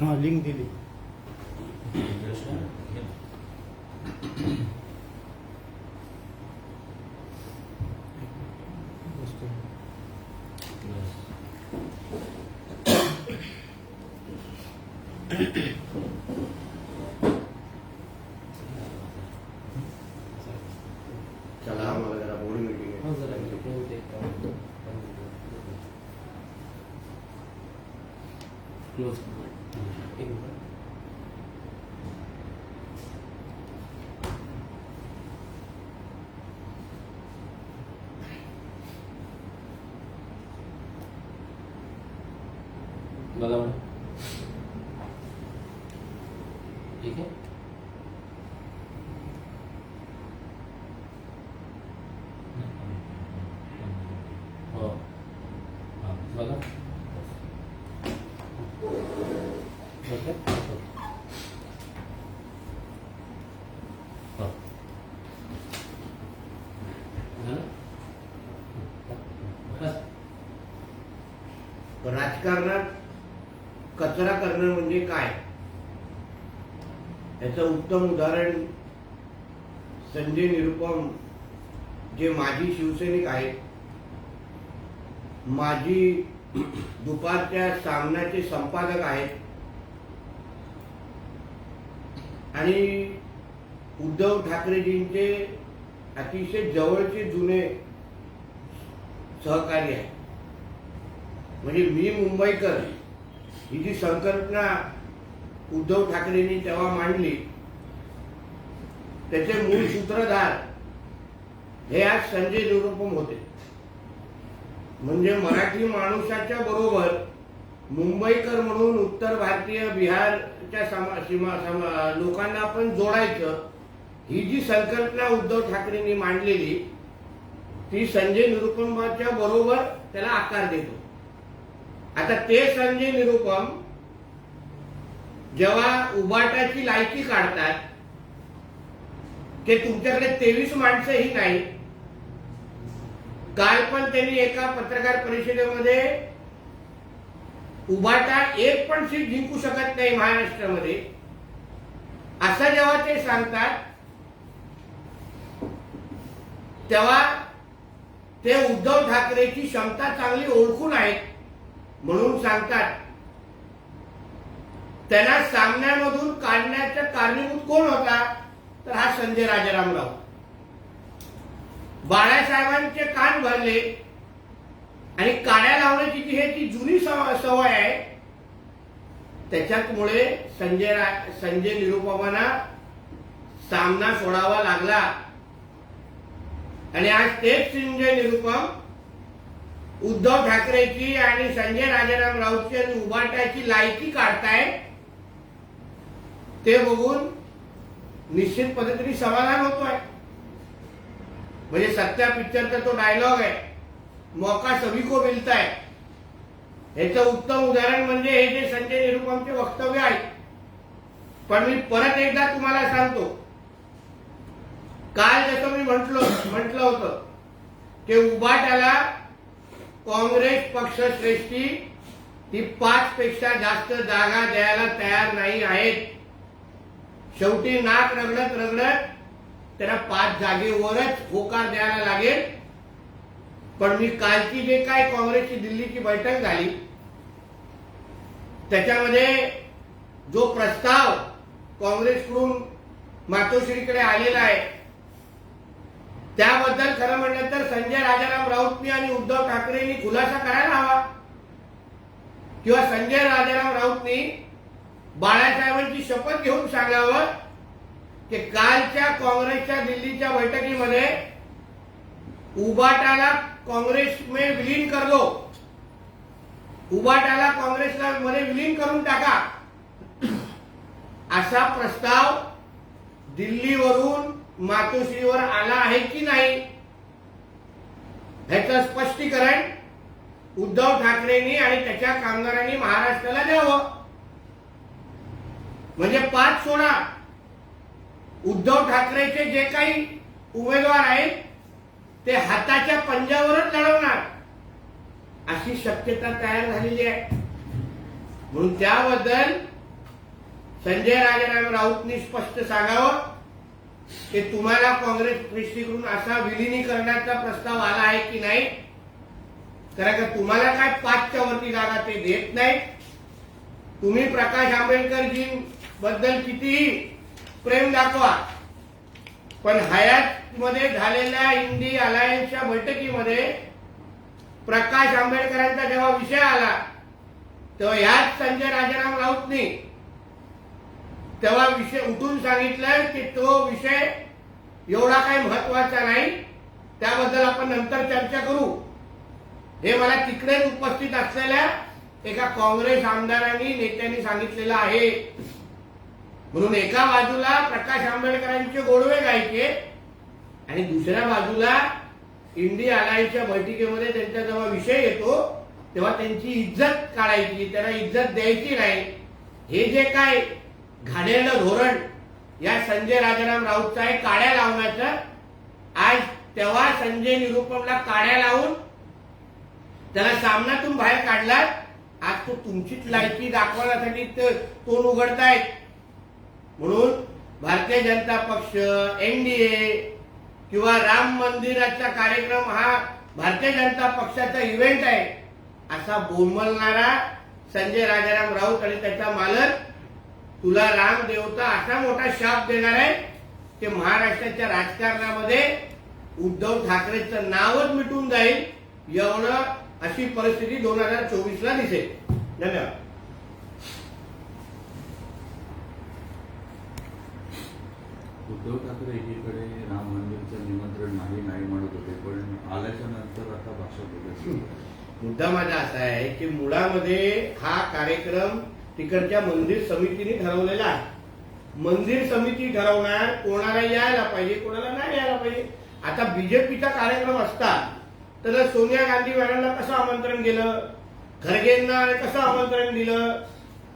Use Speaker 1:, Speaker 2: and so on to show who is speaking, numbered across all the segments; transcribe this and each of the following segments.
Speaker 1: हां लिंक दिली.
Speaker 2: चला आम्हाला जरा बोर्ड मीटिंग आहे
Speaker 3: क्लोज बघा मॅडम ठीक आहे हो हां बघा ओके हो झालं बस
Speaker 2: राजकारणात कचरा करणं म्हणजे काय? याचं उत्तम उदाहरण संजय निरुपम जे माजी शिवसैनिक आहेत. माजी दुपारच्या सामन्याचे संपादक आहेत. आणि उद्धव ठाकरेजींचे अतिशय जवळचे जुने सहकारी आहेत. म्हणजे मी मुंबईकर ही जी संकल्पना उद्धव ठाकरेंनी तेव्हा मांडली त्याचे मूळ सूत्रधार हे आज संजय निरुपम होते. म्हणजे मराठी माणूसाच्या बरोबर मुंबईकर म्हणून उत्तर भारतीय बिहारच्या समा सीमा समा लोकांना आपण जोडायचं ही जी संकल्पना उद्धव ठाकरेंनी मांडलेली ती संजय निरुपमाच्या बरोबर त्याला आकार देतो. आता ते संजय निरुपम जेव्हा उबाटाची लायकी काढतात ते तुमच्याकडे तेवीस माणसंही नाही काल पण त्यांनी एका पत्रकार परिषदेमध्ये उबाटा एक पण सीट जिंकू शकत नाही महाराष्ट्रामध्ये. असं जेव्हा ते सांगतात तेव्हा ते उद्धव ठाकरेची क्षमता चांगली ओळखून आहेत. म्हणून सांगतात. त्यांना सामन्यामधून काढण्याचा कारणीभूत कोण होता? तर हा संजय राजारामराव बाळासाहेबांचे कान भरले आणि काड्या लावण्याची जी हे ती जुनी सवय आहे त्याच्यामुळे संजय संजय निरुपमाना सामना सोडावा लागला. आणि आज तेच संजय निरुपम उद्धव ठाकरेची आणि संजय राजाराम राऊतची आणि उबाटाची लायकी काढताय ते बघून निश्चित पद्धतीने समाधान होतोय. म्हणजे सत्या पिक्चरचा तो डायलॉग आहे. मौका सभी को मिलता है ह्याचं उत्तम उदाहरण म्हणजे हे जे संजय निरुपमचे वक्तव्य आहे. पण मी परत एकदा तुम्हाला सांगतो. काल जसं मी म्हटलो म्हटलं होतं की उभाट्याला काँग्रेस पक्ष श्रेष्ठी ही पाच पेक्षा जास्त जागा द्यायला तयार नाही आहेत. शेवटी नाक रगडत रगडत त्याला पाच जागेवरच होकार द्यायला लागेल. पण मी कालची जे काय काँग्रेसची दिल्लीची बैठक झाली त्याच्यामध्ये जो प्रस्ताव काँग्रेसकडून मातोश्रीकडे आलेला आहे त्याबद्दल खरं म्हणलं तर संजय राजाराम राऊतनी आणि उद्धव ठाकरेंनी खुलासा करायला हवा. किंवा संजय राजाराम राऊतनी बाळासाहेबांची शपथ घेऊन सांगावं की कालच्या काँग्रेसच्या दिल्लीच्या बैठकीमध्ये उबाटाला काँग्रेस में विलीन कर दो उबाटाला काँग्रेसला मध्ये विलीन करून टाका. असा प्रस्ताव दिल्लीवरून मातोश्रीवर आला आहे की नाही ह्याचं स्पष्टीकरण उद्धव ठाकरेंनी आणि त्याच्या कामगारांनी महाराष्ट्राला द्यावं. म्हणजे पाच सोडा उद्धव ठाकरेचे जे काही उमेदवार आहेत ते हाताच्या पंजावरच लढवणार. अशी शक्यता तयार झालेली आहे. म्हणून त्याबद्दल संजय राजाराम राऊतनी स्पष्ट सांगावं. की तुम्हाला काँग्रेस दृष्टीकडून असा विलिनीकरणाचा प्रस्ताव आला आहे की नाही? कारण का तुम्हाला काय पाचच्या वरती जागा ते देत नाही तुम्ही प्रकाश आंबेडकरजी बद्दल कितीही प्रेम दाखवा पण हयात मध्ये झालेल्या इंडी अलायन्सच्या बैठकीमध्ये प्रकाश आंबेडकरांचा जेव्हा विषय आला तेव्हा ह्याच संजय राजाराम राऊतनी तेव्हा विषय उठून सांगितलं की तो विषय एवढा काही महत्त्वाचा नाही. त्याबद्दल आपण नंतर चर्चा करू. हे मला तिकडेच उपस्थित असलेल्या एका काँग्रेस आमदारांनी नेत्यांनी सांगितलेलं आहे. म्हणून एका बाजूला प्रकाश आंबेडकरांचे गोडवे गायचे आणि दुसऱ्या बाजूला इंडिया अलायन्सच्या बैठकीमध्ये त्यांचा जेव्हा विषय येतो तेव्हा त्यांची इज्जत काढायची त्यांना इज्जत द्यायची नाही. हे जे काय घाणेरडं धोरण या संजय राजाराम राऊतचं आहे काड्या लावण्याचं आज तेव्हा संजय निरुपमला काड्या लावून त्याला सामनातून बाहेर काढलात. आज तो तुमचीच लायकी दाखवण्यासाठी तोंड उघडतायत. म्हणून भारतीय जनता पक्ष एनडीए किंवा राम मंदिराचा कार्यक्रम हा भारतीय जनता पक्षाचा इव्हेंट आहे असा बोंबलणारा संजय राजाराम राऊत आणि त्याचा मालक तुला राम देवता असा मोठा शाप देणार आहे की महाराष्ट्राच्या राजकारणामध्ये उद्धव ठाकरेचं नावच मिटून जाईल एवढं अशी परिस्थिती दोन हजार चोवीस ला दिसेल. धन्यवाद.
Speaker 4: उद्धव ठाकरे एकीकडे राम मंदिरचं निमंत्रण नाही नाही म्हणत होते पण आल्याच्यानंतर आता भाषा बदलली
Speaker 2: मुद्दा माझा असा आहे की मुळामध्ये हा कार्यक्रम तिकडच्या मंदिर समितीने ठरवलेला आहे. मंदिर समिती ठरवणार कोणाला यायला पाहिजे कोणाला नाही यायला पाहिजे. आता बीजेपीचा कार्यक्रम असता तर सोनिया गांधी मॅडमला कसं आमंत्रण गेलं खरगेंना कसं आमंत्रण दिलं?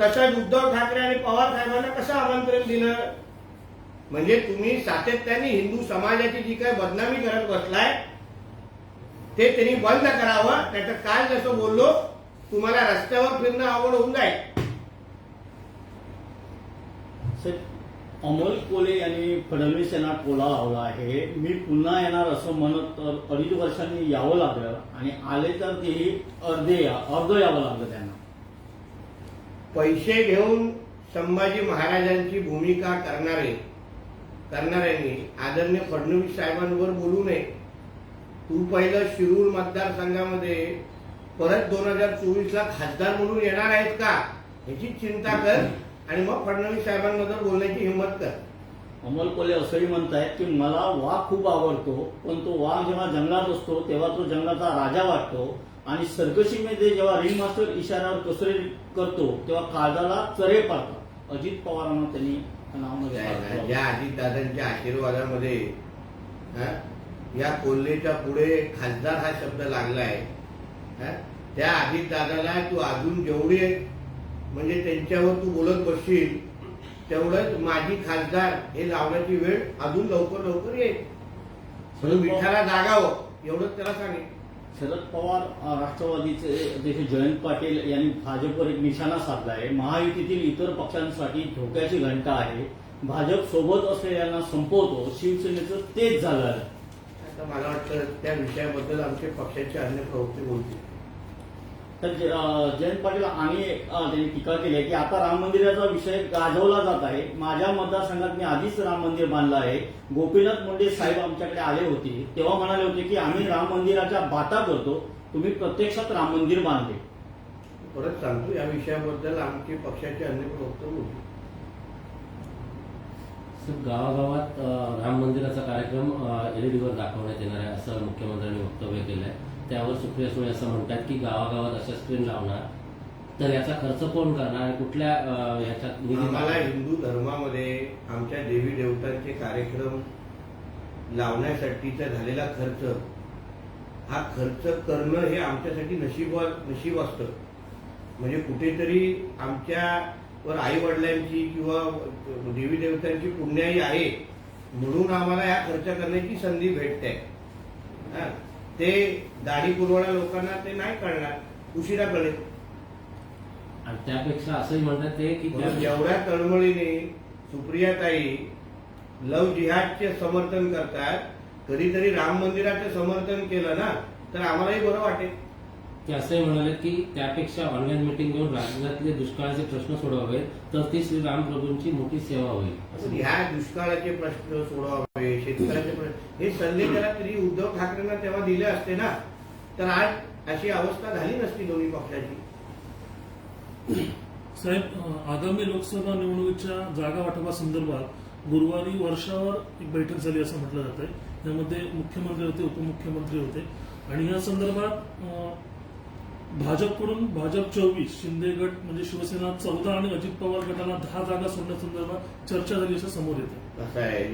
Speaker 2: तसंच उद्धव ठाकरे आणि पवार साहेबांना कसं आमंत्रण दिलं? म्हणजे तुम्ही सातत्याने हिंदू समाजाची जी काही बदनामी करत बसलाय ते त्यांनी बंद करावं. त्याचं काल जसं बोललो तुम्हाला रस्त्यावर फिरणं आवड होऊन जाईल.
Speaker 1: सर अमोल कोले यांनी फडणवीस यांना टोला लावला आहे. मी पुन्हा येणार असं म्हणत तर अडीच वर्षांनी यावं लागलं आणि आले तर तेही अर्धे अर्ध यावं लागलं त्यांना.
Speaker 2: पैसे घेऊन संभाजी महाराजांची भूमिका करणारे करणाऱ्यांनी आदरणीय फडणवीस साहेबांवर बोलू नये. तू पहिलं शिरूर मतदारसंघामध्ये परत दोन हजार चोवीसला खासदार म्हणून येणार आहेत का? याची चिंता कर. आणि मग फडणवीस साहेबांबद्दल बोलण्याची हिंमत कर.
Speaker 1: अमोल कोले असंही म्हणतायत की मला वाघ खूप आवडतो पण तो वाघ जेव्हा जंगलात असतो तेव्हा तो जंगलाचा राजा वाटतो. आणि सर्कशीमध्ये जेव्हा रिंग मास्टर इशाऱ्यावर कसरे करतो तेव्हा काळजाला चरे पडतात. अजित पवारांना त्यांनी
Speaker 2: ज्या ज्या अजितदादांच्या आशीर्वादामध्ये हा, या कोल्हेच्या पुढे खासदार हा शब्द लागलाय. त्या अजितदादाला तू अजून जेवढे म्हणजे त्यांच्यावर तू बोलत बसशील तेवढंच माझी खासदार हे लावण्याची वेळ अजून लवकर लवकर येईल. म्हणून विठाला जागावं एवढंच त्याला सांगेल
Speaker 1: शरद पवार राष्ट्रवादीचे अध्यक्ष जयंत पाटील यांनी भाजपवर एक निशाणा साधला आहे. महायुतीतील इतर पक्षांसाठी धोक्याची घंटा आहे. भाजप सोबत असलेल्यांना संपवतो शिवसेनेचं तेच झालं आहे.
Speaker 2: आता मला वाटतं त्या विषयाबद्दल आमचे पक्षाचे अन्य प्रवृत्ती बोलतील.
Speaker 1: तर जयंत पाटील आणि त्यांनी टीका केली आहे की आता राम मंदिराचा विषय गाजवला जात आहे. माझ्या मतदारसंघात मी आधीच राम मंदिर बांधलं आहे. गोपीनाथ मुंडे साहेब आमच्याकडे आले होते. तेव्हा म्हणाले होते की आम्ही राम मंदिराच्या बाता करतो. तुम्ही प्रत्यक्षात राम मंदिर बांधले.
Speaker 2: परत सांगतो या विषयाबद्दल आमचे पक्षाचे अन्य प्रवक्ते बोलतील
Speaker 3: सर गावागावात राम मंदिराचा कार्यक्रम एलईडीवर दाखवण्यात येणार आहे असं मुख्यमंत्र्यांनी वक्तव्य केलं आहे त्यावर सुप्रिया सुळे असं म्हणतात की गावागावात अशा स्क्रीन लावणार. तर याचा खर्च कोण करणार आणि कुठल्या ह्याच्यात
Speaker 2: आम्हाला हिंदू धर्मामध्ये आमच्या देवी देवतांचे कार्यक्रम लावण्यासाठीचा झालेला खर्च हा खर्च करणं हे आमच्यासाठी नशीब नशीब असतं. म्हणजे कुठेतरी आमच्यावर आई वडिलांची किंवा देवी देवतांची पुण्याई आहे म्हणून आम्हाला या खर्च करण्याची संधी भेटते. हा. ते दाढी पुरवणा लोकांना ते नाही कळणार. उशिरा कळेल.
Speaker 3: आणि त्यापेक्षा असंही म्हणतात ते की
Speaker 2: म्हणून
Speaker 3: त्या
Speaker 2: एवढ्या तळमळीने सुप्रियाताई लव जिहादचे समर्थन करतात. कधीतरी राम मंदिराचं समर्थन केलं ना तर आम्हालाही बरं वाटेल.
Speaker 3: ते असंही म्हणाले की त्यापेक्षा ऑनलाईन मिटिंग घेऊन राज्यातले दुष्काळाचे प्रश्न सोडवावेत तर ती श्री रामप्रभूंची मोठी सेवा होईल. असं
Speaker 2: ह्या दुष्काळाचे प्रश्न सोडवावे शेतकऱ्याचे प्रश्न हे सल्ले जरा तरी उद्धव ठाकरेंना तेव्हा दिले असते ना तर आज अशी अवस्था झाली नसती दोन्ही पक्षाची.
Speaker 5: साहेब आगामी लोकसभा निवडणुकीच्या जागा वाटपासंदर्भात गुरुवारी वर्षावर एक बैठक झाली असं म्हटलं जात आहे त्यामध्ये मुख्यमंत्री होते उपमुख्यमंत्री होते. आणि या संदर्भात भाजपकडून भाजप चोवीस शिंदे गट म्हणजे शिवसेना चौदा आणि अजित पवार गटाला दहा जागा सोडण्यासंदर्भात चर्चा झाली असं समोर येते.